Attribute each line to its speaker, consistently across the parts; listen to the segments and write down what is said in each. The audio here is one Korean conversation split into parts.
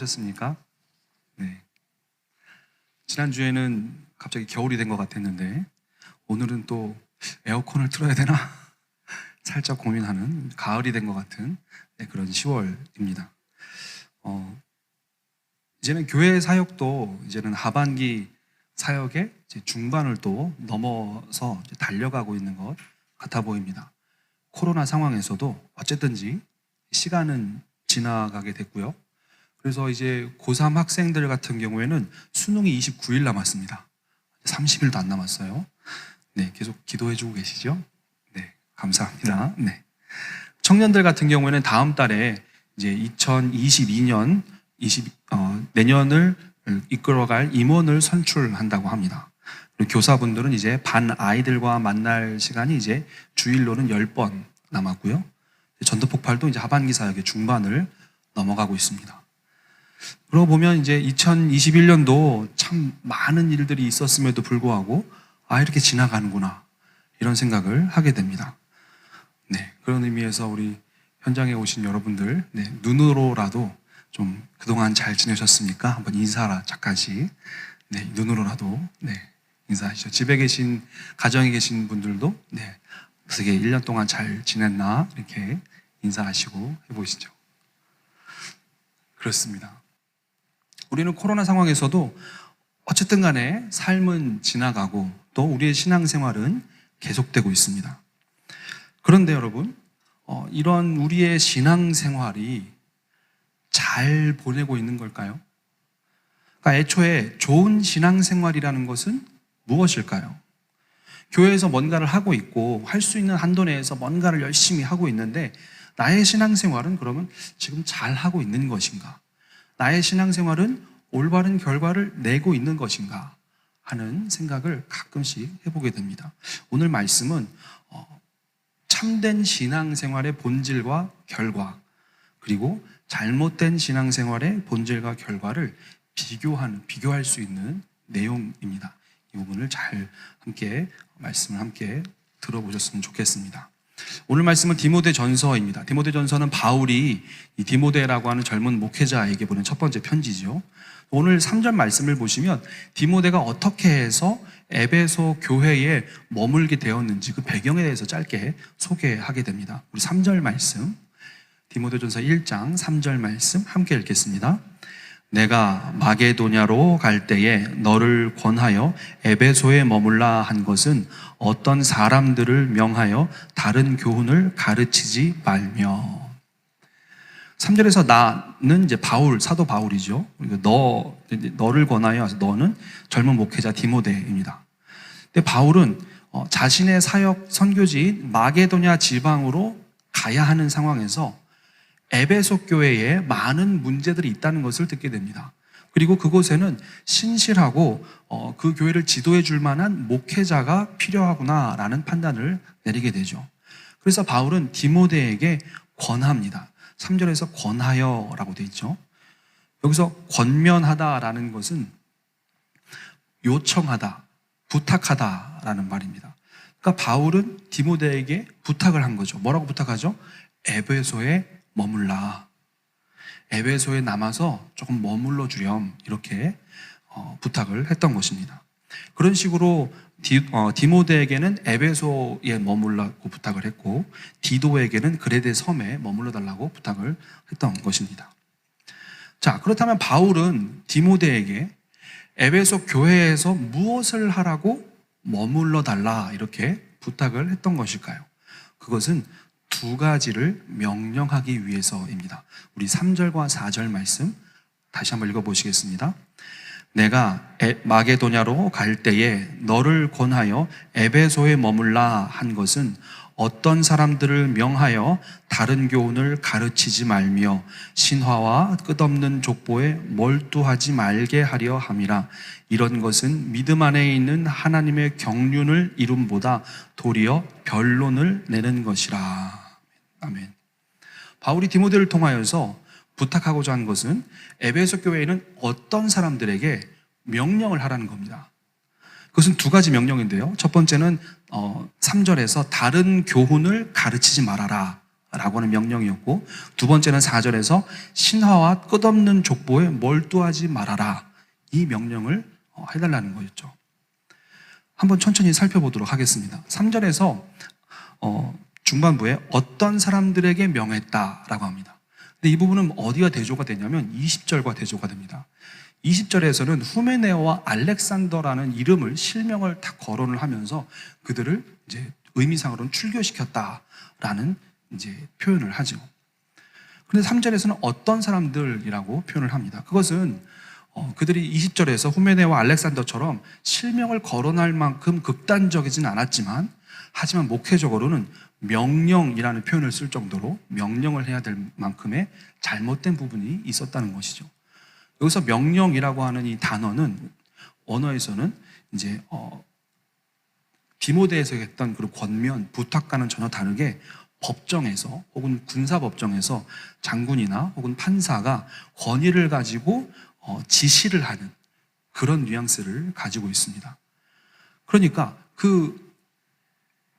Speaker 1: 하셨습니까? 네. 지난주에는 갑자기 겨울이 된 것 같았는데 오늘은 또 에어컨을 틀어야 되나? 살짝 고민하는 가을이 된 것 같은 네, 그런 10월입니다. 어, 이제는 교회 사역도 이제는 하반기 사역의 중반을 또 넘어서 달려가고 있는 것 같아 보입니다. 코로나 상황에서도 어쨌든지 시간은 지나가게 됐고요. 그래서 이제 고3 학생들 같은 경우에는 수능이 29일 남았습니다. 30일도 안 남았어요. 네, 계속 기도해주고 계시죠? 네, 감사합니다. 네. 청년들 같은 경우에는 다음 달에 이제 2022년 20, 어, 내년을 이끌어갈 임원을 선출한다고 합니다. 그리고 교사분들은 이제 반 아이들과 만날 시간이 이제 주일로는 10번 남았고요. 전도 폭발도 이제 하반기 사역의 중반을 넘어가고 있습니다. 그러고 보면 이제 2021년도 참 많은 일들이 있었음에도 불구하고 아 이렇게 지나가는구나 이런 생각을 하게 됩니다. 네 그런 의미에서 우리 현장에 오신 여러분들 네, 눈으로라도 좀 그동안 잘 지내셨습니까? 한번 인사라 잠깐씩 네 눈으로라도 네 인사하시죠. 집에 계신 가정에 계신 분들도 네 어떻게 1년 동안 잘 지냈나 이렇게 인사하시고 해보시죠. 그렇습니다. 우리는 코로나 상황에서도 어쨌든 간에 삶은 지나가고 또 우리의 신앙생활은 계속되고 있습니다. 그런데 여러분, 어, 이런 우리의 신앙생활이 잘 보내고 있는 걸까요? 그러니까 애초에 좋은 신앙생활이라는 것은 무엇일까요? 교회에서 뭔가를 하고 있고 할 수 있는 한도 내에서 뭔가를 열심히 하고 있는데 나의 신앙생활은 그러면 지금 잘 하고 있는 것인가? 나의 신앙생활은 올바른 결과를 내고 있는 것인가? 하는 생각을 가끔씩 해보게 됩니다. 오늘 말씀은 어, 참된 신앙생활의 본질과 결과 그리고 잘못된 신앙생활의 본질과 결과를 비교하는 비교할 수 있는 내용입니다. 이 부분을 잘 함께 말씀을 함께 들어보셨으면 좋겠습니다. 오늘 말씀은 디모데 전서입니다. 디모데 전서는 바울이 이 디모데라고 하는 젊은 목회자에게 보낸 첫 번째 편지죠. 오늘 3절 말씀을 보시면 디모데가 어떻게 해서 에베소 교회에 머물게 되었는지 그 배경에 대해서 짧게 소개하게 됩니다. 우리 3절 말씀 디모데전서 1장 3절 말씀 함께 읽겠습니다. 내가 마게도냐로 갈 때에 너를 권하여 에베소에 머물라 한 것은 어떤 사람들을 명하여 다른 교훈을 가르치지 말며 3절에서 나는 이제 바울, 사도 바울이죠. 너, 너를 권하여 너는 젊은 목회자 디모데입니다. 근데 바울은 어, 자신의 사역 선교지인 마게도냐 지방으로 가야 하는 상황에서 에베소 교회에 많은 문제들이 있다는 것을 듣게 됩니다. 그리고 그곳에는 신실하고 어, 그 교회를 지도해 줄 만한 목회자가 필요하구나라는 판단을 내리게 되죠. 그래서 바울은 디모데에게 권합니다. 3절에서 권하여라고 되어 있죠. 여기서 권면하다라는 것은 요청하다, 부탁하다라는 말입니다. 그러니까 바울은 디모데에게 부탁을 한 거죠. 뭐라고 부탁하죠? 에베소에 머물라. 에베소에 남아서 조금 머물러 주렴 이렇게 어, 부탁을 했던 것입니다. 그런 식으로 디, 어, 디모데에게는 에베소에 머물라고 부탁을 했고 디도에게는 그레데 섬에 머물러 달라고 부탁을 했던 것입니다. 자 그렇다면 바울은 디모데에게 에베소 교회에서 무엇을 하라고 머물러 달라 이렇게 부탁을 했던 것일까요? 그것은 두 가지를 명령하기 위해서입니다. 우리 3절과 4절 말씀 다시 한번 읽어보시겠습니다. 내가 마게도냐로 갈 때에 너를 권하여 에베소에 머물라 한 것은 어떤 사람들을 명하여 다른 교훈을 가르치지 말며 신화와 끝없는 족보에 몰두하지 말게 하려 함이라 이런 것은 믿음 안에 있는 하나님의 경륜을 이룸보다 도리어 변론을 내는 것이라 아멘. 바울이 디모데를 통하여서 부탁하고자 한 것은 에베소 교회에는 어떤 사람들에게 명령을 하라는 겁니다. 그것은 두 가지 명령인데요. 첫 번째는 어, 3절에서 다른 교훈을 가르치지 말아라 라고 하는 명령이었고 두 번째는 4절에서 신화와 끝없는 족보에 몰두하지 말아라 이 명령을 어, 해달라는 거였죠. 한번 천천히 살펴보도록 하겠습니다. 3절에서 어, 중반부에 어떤 사람들에게 명했다라고 합니다. 근데 이 부분은 어디가 대조가 되냐면 20절과 대조가 됩니다. 20절에서는 후메네오와 알렉산더라는 이름을 실명을 다 거론을 하면서 그들을 이제 의미상으로는 출교시켰다라는 이제 표현을 하죠. 그런데 3절에서는 어떤 사람들이라고 표현을 합니다. 그것은 어, 그들이 20절에서 후메네와 알렉산더처럼 실명을 거론할 만큼 극단적이진 않았지만 하지만 목회적으로는 명령이라는 표현을 쓸 정도로 명령을 해야 될 만큼의 잘못된 부분이 있었다는 것이죠. 여기서 명령이라고 하는 이 단어는 언어에서는 이제 어, 디모데에서 했던 그 권면, 부탁과는 전혀 다르게 법정에서 혹은 군사법정에서 장군이나 혹은 판사가 권위를 가지고 어, 지시를 하는 그런 뉘앙스를 가지고 있습니다. 그러니까 그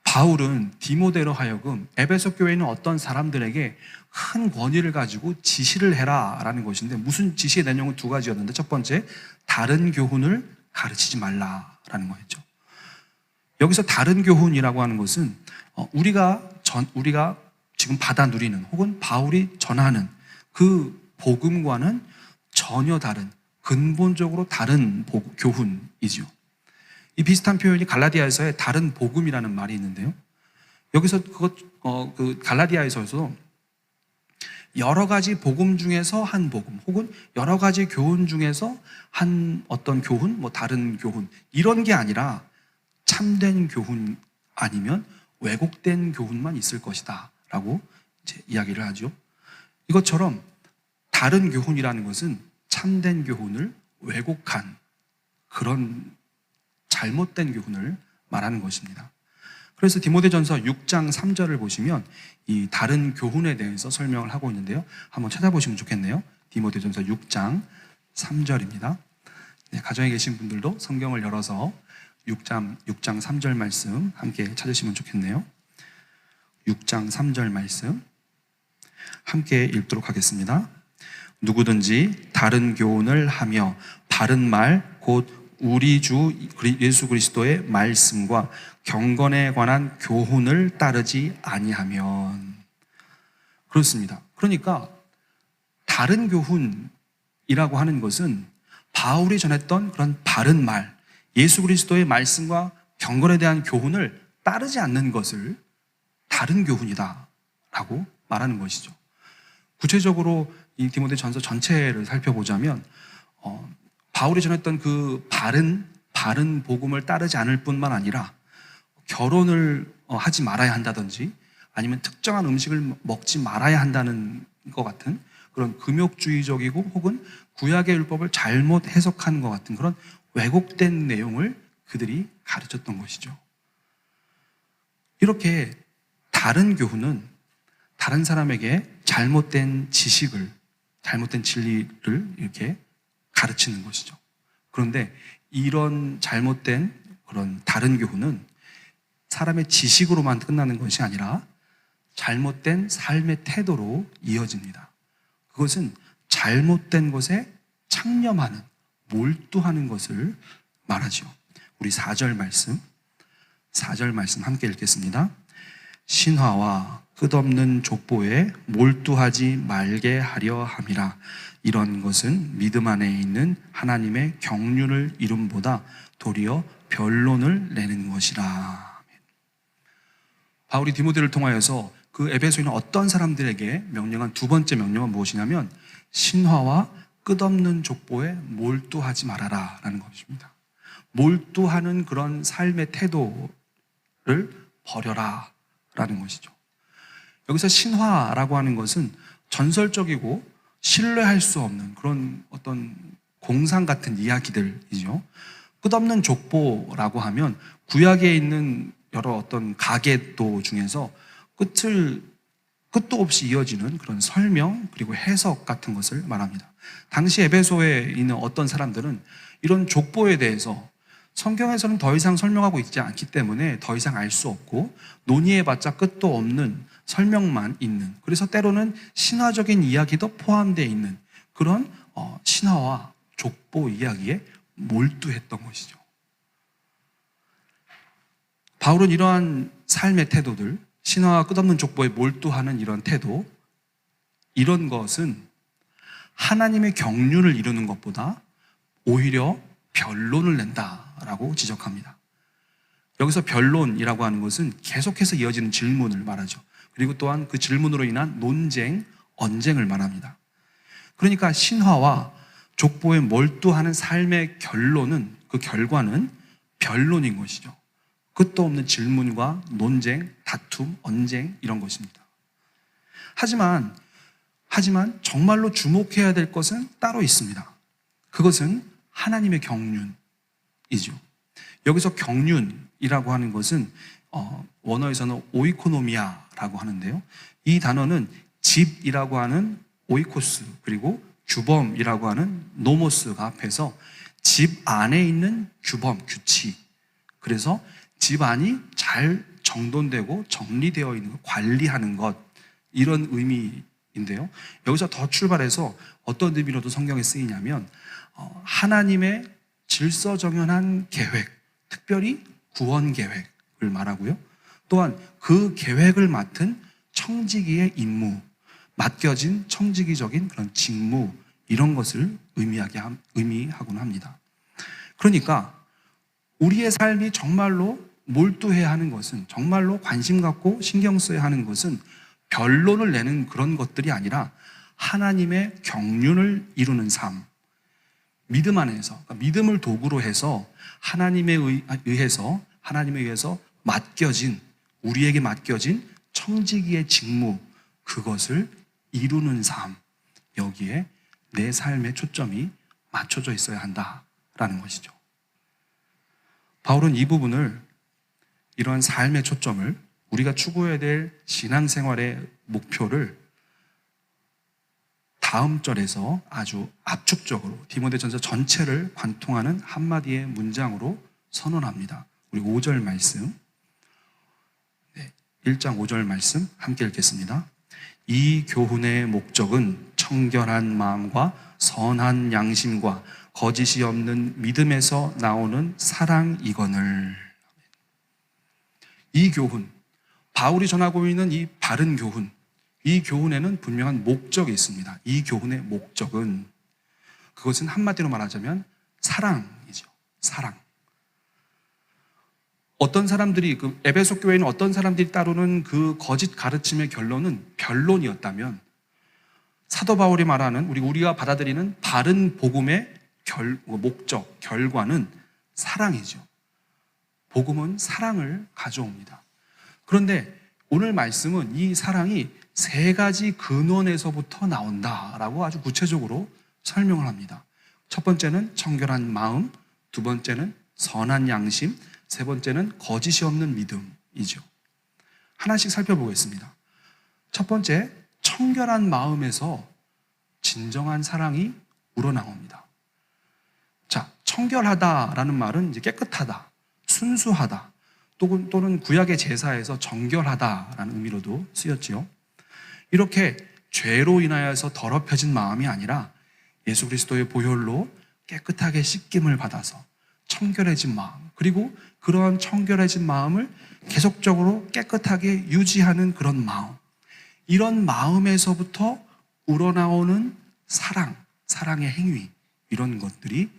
Speaker 1: 바울은 디모데로 하여금 에베소 교회에 있는 어떤 사람들에게 큰 권위를 가지고 지시를 해라라는 것인데 무슨 지시의 내용은 두 가지였는데 첫 번째 다른 교훈을 가르치지 말라라는 거였죠. 여기서 다른 교훈이라고 하는 것은 어, 우리가 전 우리가 지금 받아 누리는 혹은 바울이 전하는 그 복음과는 전혀 다른 근본적으로 다른 복- 교훈이죠. 이 비슷한 표현이 갈라디아에서의 다른 복음이라는 말이 있는데요. 여기서 그것 어, 그 갈라디아에서도 여러 가지 복음 중에서 한 복음 혹은 여러 가지 교훈 중에서 한 어떤 교훈 뭐 다른 교훈 이런 게 아니라 참된 교훈 아니면 왜곡된 교훈만 있을 것이다라고 이야기를 하죠. 이것처럼 다른 교훈이라는 것은 참된 교훈을 왜곡한 그런 잘못된 교훈을 말하는 것입니다. 그래서 디모데전서 6장 3절을 보시면 이 다른 교훈에 대해서 설명을 하고 있는데요. 한번 찾아보시면 좋겠네요. 디모데전서 6장 3절입니다. 네, 가정에 계신 분들도 성경을 열어서 6장 6장 3절 말씀 함께 찾으시면 좋겠네요. 6장 3절 말씀 함께 읽도록 하겠습니다. 누구든지 다른 교훈을 하며 바른 말 곧 우리 주 예수 그리스도의 말씀과 경건에 관한 교훈을 따르지 아니하면 그렇습니다. 그러니까 다른 교훈이라고 하는 것은 바울이 전했던 그런 바른 말, 예수 그리스도의 말씀과 경건에 대한 교훈을 따르지 않는 것을 다른 교훈이다라고 말하는 것이죠. 구체적으로 이 디모데 전서 전체를 살펴보자면 어, 바울이 전했던 그 바른 바른 복음을 따르지 않을 뿐만 아니라 결혼을 어, 하지 말아야 한다든지 아니면 특정한 음식을 먹지 말아야 한다는 것 같은 그런 금욕주의적이고 혹은 구약의 율법을 잘못 해석한 것 같은 그런 왜곡된 내용을 그들이 가르쳤던 것이죠. 이렇게 다른 교훈은 다른 사람에게 잘못된 지식을, 잘못된 진리를 이렇게 가르치는 것이죠. 그런데 이런 잘못된 그런 다른 교훈은 사람의 지식으로만 끝나는 것이 아니라 잘못된 삶의 태도로 이어집니다. 그것은 잘못된 것에 창념하는, 몰두하는 것을 말하죠. 우리 4절 말씀, 4절 말씀 함께 읽겠습니다. 신화와 끝없는 족보에 몰두하지 말게 하려 함이라. 이런 것은 믿음 안에 있는 하나님의 경륜을 이름보다 도리어 변론을 내는 것이라. 바울이 디모데를 통하여서 그 에베소에 있는 어떤 사람들에게 명령한 두 번째 명령은 무엇이냐면 신화와 끝없는 족보에 몰두하지 말아라 라는 것입니다. 몰두하는 그런 삶의 태도를 버려라 라는 것이죠. 여기서 신화라고 하는 것은 전설적이고 신뢰할 수 없는 그런 어떤 공상 같은 이야기들이죠. 끝없는 족보라고 하면 구약에 있는 여러 어떤 가계도 중에서 끝을 끝도 없이 이어지는 그런 설명 그리고 해석 같은 것을 말합니다. 당시 에베소에 있는 어떤 사람들은 이런 족보에 대해서 성경에서는 더 이상 설명하고 있지 않기 때문에 더 이상 알 수 없고 논의해봤자 끝도 없는 설명만 있는 그래서 때로는 신화적인 이야기도 포함되어 있는 그런 어, 신화와 족보 이야기에 몰두했던 것이죠. 바울은 이러한 삶의 태도들, 신화와 끝없는 족보에 몰두하는 이런 태도, 이런 것은 하나님의 경륜을 이루는 것보다 오히려 변론을 낸다 라고 지적합니다. 여기서 변론이라고 하는 것은 계속해서 이어지는 질문을 말하죠. 그리고 또한 그 질문으로 인한 논쟁, 언쟁을 말합니다. 그러니까 신화와 족보에 몰두하는 삶의 결론은 그 결과는 변론인 것이죠. 끝도 없는 질문과 논쟁, 다툼, 언쟁 이런 것입니다. 하지만 하지만 정말로 주목해야 될 것은 따로 있습니다. 그것은 하나님의 경륜 이죠. 여기서 경륜이라고 하는 것은 어, 원어에서는 오이코노미아라고 하는데요. 이 단어는 집이라고 하는 오이코스 그리고 규범이라고 하는 노모스가 앞에서 집 안에 있는 규범, 규칙. 그래서 집 안이 잘 정돈되고 정리되어 있는 것, 관리하는 것 이런 의미인데요. 여기서 더 출발해서 어떤 의미로도 성경에 쓰이냐면 어, 하나님의 질서정연한 계획, 특별히 구원 계획을 말하고요. 또한 그 계획을 맡은 청지기의 임무, 맡겨진 청지기적인 그런 직무 이런 것을 의미하게 함- 의미하곤 합니다. 그러니까 우리의 삶이 정말로 몰두해야 하는 것은 정말로 관심 갖고 신경 써야 하는 것은 변론을 내는 그런 것들이 아니라 하나님의 경륜을 이루는 삶, 믿음 안에서 그러니까 믿음을 도구로 해서 하나님에 의- 의해서 하나님에 의해서 맡겨진 우리에게 맡겨진 청지기의 직무 그것을 이루는 삶 여기에 내 삶의 초점이 맞춰져 있어야 한다라는 것이죠. 바울은 이 부분을 이러한 삶의 초점을 우리가 추구해야 될 신앙생활의 목표를 다음 절에서 아주 압축적으로 디모데전서 전체를 관통하는 한마디의 문장으로 선언합니다. 우리 5절 말씀. 네, 1장 5절 말씀 함께 읽겠습니다. 이 교훈의 목적은 청결한 마음과 선한 양심과 거짓이 없는 믿음에서 나오는 사랑이거늘. 이 교훈, 바울이 전하고 있는 이 바른 교훈, 이 교훈에는 분명한 목적이 있습니다. 이 교훈의 목적은 그것은 한마디로 말하자면 사랑이죠. 사랑. 어떤 사람들이 그 에베소 교회는 어떤 사람들이 따르는 그 거짓 가르침의 결론은 변론이었다면 사도 바울이 말하는 우리 우리가 받아들이는 바른 복음의 결, 목적 결과는 사랑이죠. 복음은 사랑을 가져옵니다. 그런데 오늘 말씀은 이 사랑이 세 가지 근원에서부터 나온다라고 아주 구체적으로 설명을 합니다. 첫 번째는 청결한 마음, 두 번째는 선한 양심, 세 번째는 거짓이 없는 믿음이죠. 하나씩 살펴보겠습니다. 첫 번째, 청결한 마음에서 진정한 사랑이 우러나옵니다. 자, 청결하다라는 말은 이제 깨끗하다, 순수하다, 또는, 또는 구약의 제사에서 정결하다라는 의미로도 쓰였지요. 이렇게 죄로 인하여서 더럽혀진 마음이 아니라 예수 그리스도의 보혈로 깨끗하게 씻김을 받아서 청결해진 마음, 그리고 그러한 청결해진 마음을 계속적으로 깨끗하게 유지하는 그런 마음. 이런 마음에서부터 우러나오는 사랑, 사랑의 행위, 이런 것들이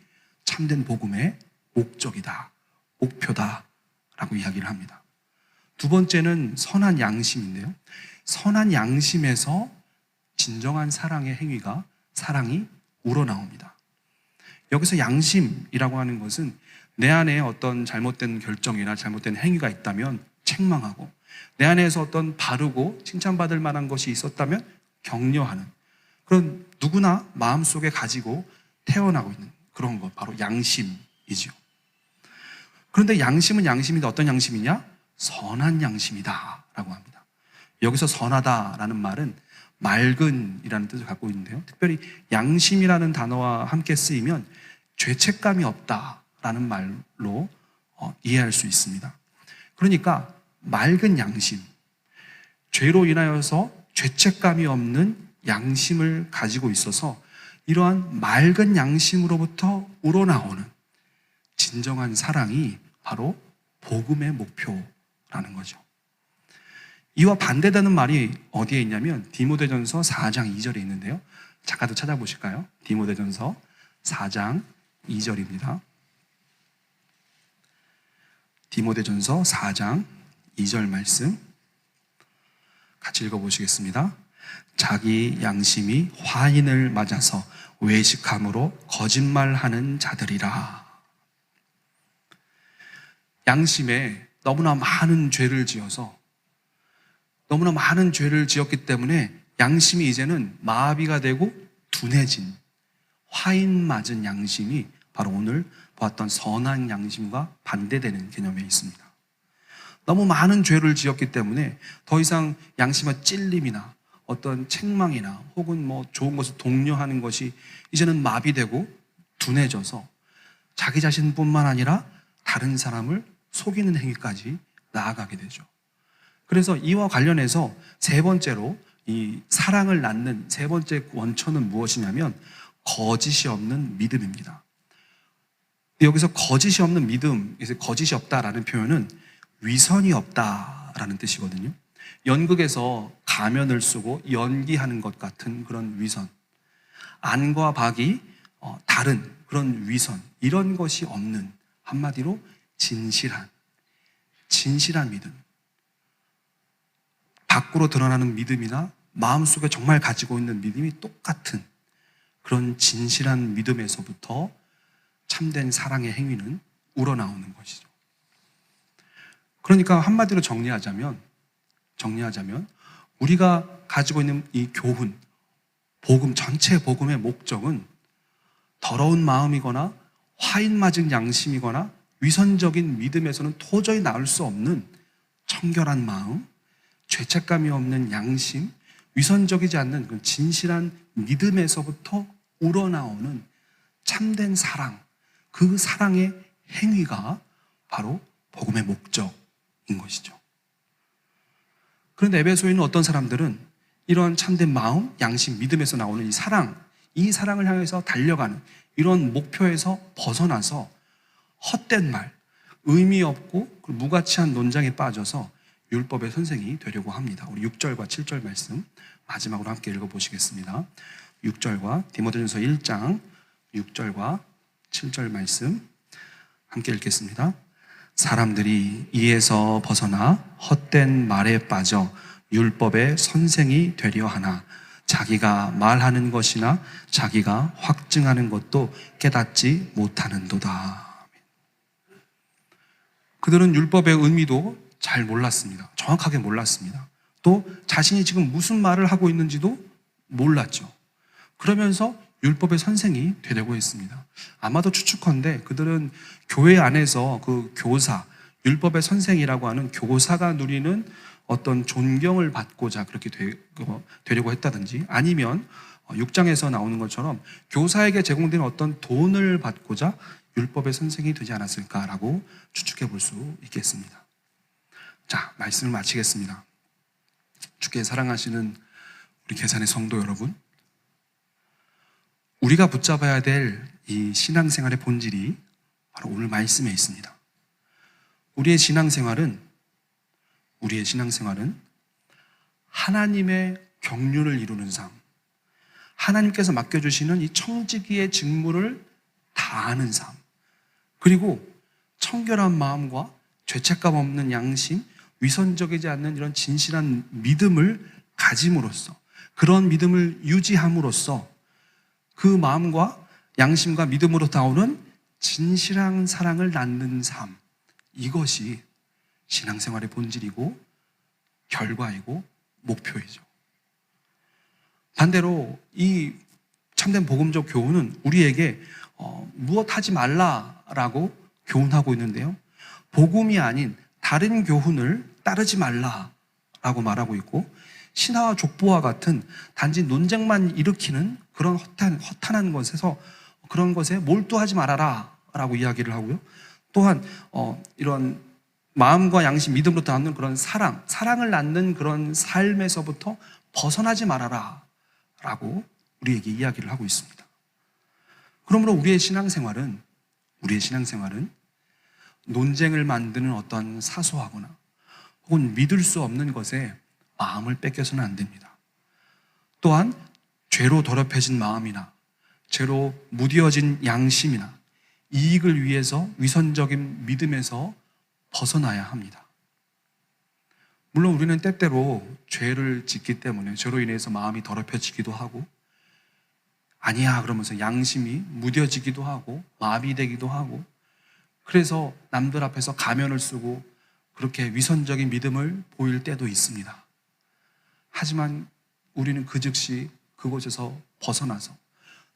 Speaker 1: 참된 복음의 목적이다, 목표다, 라고 이야기를 합니다. 두 번째는 선한 양심인데요. 선한 양심에서 진정한 사랑의 행위가 사랑이 우러나옵니다. 여기서 양심이라고 하는 것은 내 안에 어떤 잘못된 결정이나 잘못된 행위가 있다면 책망하고 내 안에서 어떤 바르고 칭찬받을 만한 것이 있었다면 격려하는 그런 누구나 마음속에 가지고 태어나고 있는 그런 것 바로 양심이죠. 그런데 양심은 양심인데 어떤 양심이냐? 선한 양심이다 라고 합니다. 여기서 선하다라는 말은 맑은이라는 뜻을 갖고 있는데요. 특별히 양심이라는 단어와 함께 쓰이면 죄책감이 없다 라는 말로 어, 이해할 수 있습니다. 그러니까 맑은 양심, 죄로 인하여서 죄책감이 없는 양심을 가지고 있어서 이러한 맑은 양심으로부터 우러나오는 진정한 사랑이 바로 복음의 목표라는 거죠. 이와 반대되는 말이 어디에 있냐면 디모데전서 4장 2절에 있는데요. 작가도 찾아보실까요? 디모데전서 4장 2절입니다. 디모데전서 4장 2절 말씀 같이 읽어 보시겠습니다. 자기 양심이 화인을 맞아서 외식함으로 거짓말하는 자들이라. 양심에 너무나 많은 죄를 지어서 너무나 많은 죄를 지었기 때문에 양심이 이제는 마비가 되고 둔해진 화인 맞은 양심이 바로 오늘 보았던 선한 양심과 반대되는 개념에 있습니다. 너무 많은 죄를 지었기 때문에 더 이상 양심의 찔림이나 어떤 책망이나 혹은 뭐 좋은 것을 독려하는 것이 이제는 마비되고 둔해져서 자기 자신뿐만 아니라 다른 사람을 속이는 행위까지 나아가게 되죠. 그래서 이와 관련해서 세 번째로 이 사랑을 낳는 세 번째 원천은 무엇이냐면 거짓이 없는 믿음입니다. 여기서 거짓이 없는 믿음, 거짓이 없다라는 표현은 위선이 없다라는 뜻이거든요. 연극에서 가면을 쓰고 연기하는 것 같은 그런 위선. 안과 박이 어, 다른 그런 위선. 이런 것이 없는 한마디로 진실한, 진실한 믿음. 밖으로 드러나는 믿음이나 마음속에 정말 가지고 있는 믿음이 똑같은 그런 진실한 믿음에서부터 참된 사랑의 행위는 우러나오는 것이죠. 그러니까 한마디로 정리하자면, 정리하자면, 우리가 가지고 있는 이 교훈, 복음, 전체 복음의 목적은 더러운 마음이거나 화인 맞은 양심이거나 위선적인 믿음에서는 도저히 나올 수 없는 청결한 마음, 죄책감이 없는 양심, 위선적이지 않는 그 진실한 믿음에서부터 우러나오는 참된 사랑, 그 사랑의 행위가 바로 복음의 목적인 것이죠. 그런데 에베소에 있는 어떤 사람들은 이런 참된 마음, 양심, 믿음에서 나오는 이 사랑, 이 사랑을 향해서 달려가는 이런 목표에서 벗어나서 헛된 말, 의미 없고 무가치한 논장에 빠져서 율법의 선생이 되려고 합니다. 우리 6절과 7절 말씀 마지막으로 함께 읽어보시겠습니다. 6절과 디모데전서 1장 6절과 7절 말씀 함께 읽겠습니다. 사람들이 이에서 벗어나 헛된 말에 빠져 율법의 선생이 되려 하나 자기가 말하는 것이나 자기가 확증하는 것도 깨닫지 못하는도다. 그들은 율법의 의미도 잘 몰랐습니다. 정확하게 몰랐습니다. 또 자신이 지금 무슨 말을 하고 있는지도 몰랐죠. 그러면서 율법의 선생이 되려고 했습니다. 아마도 추측컨대 그들은 교회 안에서 그 교사, 율법의 선생이라고 하는 교사가 누리는 어떤 존경을 받고자 그렇게 되, 어, 되려고 했다든지 아니면 6장에서 나오는 것처럼 교사에게 제공되는 어떤 돈을 받고자 율법의 선생이 되지 않았을까라고 추측해 볼 수 있겠습니다. 자, 말씀을 마치겠습니다. 주께 사랑하시는 우리 계산의 성도 여러분, 우리가 붙잡아야 될 이 신앙생활의 본질이 바로 오늘 말씀에 있습니다. 우리의 신앙생활은 우리의 신앙생활은 하나님의 경륜을 이루는 삶, 하나님께서 맡겨주시는 이 청지기의 직무를 다하는 삶, 그리고 청결한 마음과 죄책감 없는 양심, 위선적이지 않는 이런 진실한 믿음을 가짐으로써 그런 믿음을 유지함으로써 그 마음과 양심과 믿음으로 나오는 진실한 사랑을 낳는 삶 이것이 신앙생활의 본질이고 결과이고 목표이죠. 반대로 이 참된 복음적 교훈은 우리에게 어, 무엇 하지 말라라고 교훈하고 있는데요. 복음이 아닌 다른 교훈을 따르지 말라라고 말하고 있고 신화와 족보와 같은 단지 논쟁만 일으키는 그런 허탄, 허탄한 것에서 그런 것에 몰두하지 말아라 라고 이야기를 하고요. 또한 어, 이런 마음과 양심, 믿음으로부터 낳는 그런 사랑, 사랑을 낳는 그런 삶에서부터 벗어나지 말아라 라고 우리에게 이야기를 하고 있습니다. 그러므로 우리의 신앙생활은 우리의 신앙생활은 논쟁을 만드는 어떤 사소하거나 혹은 믿을 수 없는 것에 마음을 뺏겨서는 안 됩니다. 또한 죄로 더럽혀진 마음이나 죄로 무뎌진 양심이나 이익을 위해서 위선적인 믿음에서 벗어나야 합니다. 물론 우리는 때때로 죄를 짓기 때문에 죄로 인해서 마음이 더럽혀지기도 하고 아니야 그러면서 양심이 무뎌지기도 하고 마비되기도 하고 그래서 남들 앞에서 가면을 쓰고 그렇게 위선적인 믿음을 보일 때도 있습니다. 하지만 우리는 그 즉시 그곳에서 벗어나서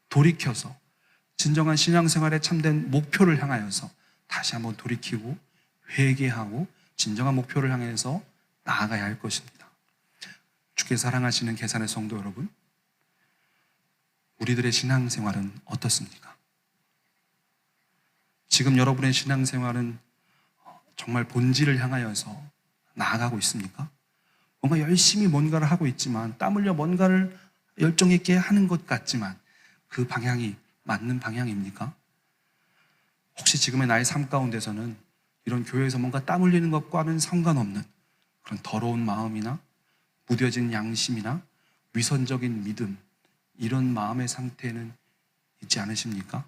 Speaker 1: 돌이켜서 진정한 신앙생활에 참된 목표를 향하여서 다시 한번 돌이키고 회개하고 진정한 목표를 향해서 나아가야 할 것입니다. 주께 사랑하시는 계산의 성도 여러분, 우리들의 신앙생활은 어떻습니까? 지금 여러분의 신앙생활은 정말 본질을 향하여서 나아가고 있습니까? 뭔가 열심히 뭔가를 하고 있지만 땀 흘려 뭔가를 열정 있게 하는 것 같지만 그 방향이 맞는 방향입니까? 혹시 지금의 나의 삶 가운데서는 이런 교회에서 뭔가 땀 흘리는 것과는 상관없는 그런 더러운 마음이나 무뎌진 양심이나 위선적인 믿음 이런 마음의 상태는 있지 않으십니까?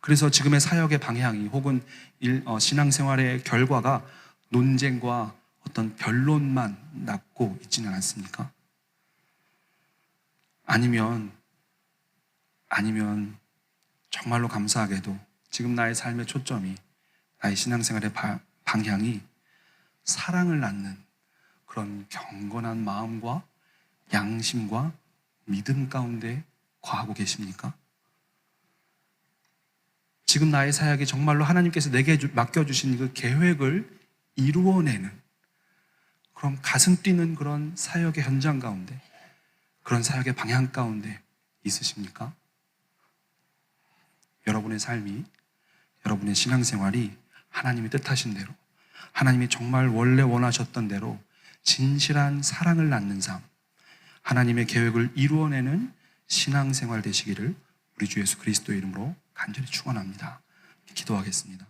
Speaker 1: 그래서 지금의 사역의 방향이 혹은 일, 어, 신앙생활의 결과가 논쟁과 어떤 변론만 낳고 있지는 않습니까? 아니면 아니면 정말로 감사하게도 지금 나의 삶의 초점이 나의 신앙생활의 바- 방향이 사랑을 낳는 그런 경건한 마음과 양심과 믿음 가운데 거하고 계십니까? 지금 나의 사역이 정말로 하나님께서 내게 주- 맡겨주신 그 계획을 이루어내는 그런 가슴 뛰는 그런 사역의 현장 가운데 그런 사역의 방향 가운데 있으십니까? 여러분의 삶이 여러분의 신앙생활이 하나님이 뜻하신 대로 하나님이 정말 원래 원하셨던 대로 진실한 사랑을 낳는 삶 하나님의 계획을 이루어내는 신앙생활 되시기를 우리 주 예수 그리스도의 이름으로 간절히 축원합니다. 기도하겠습니다.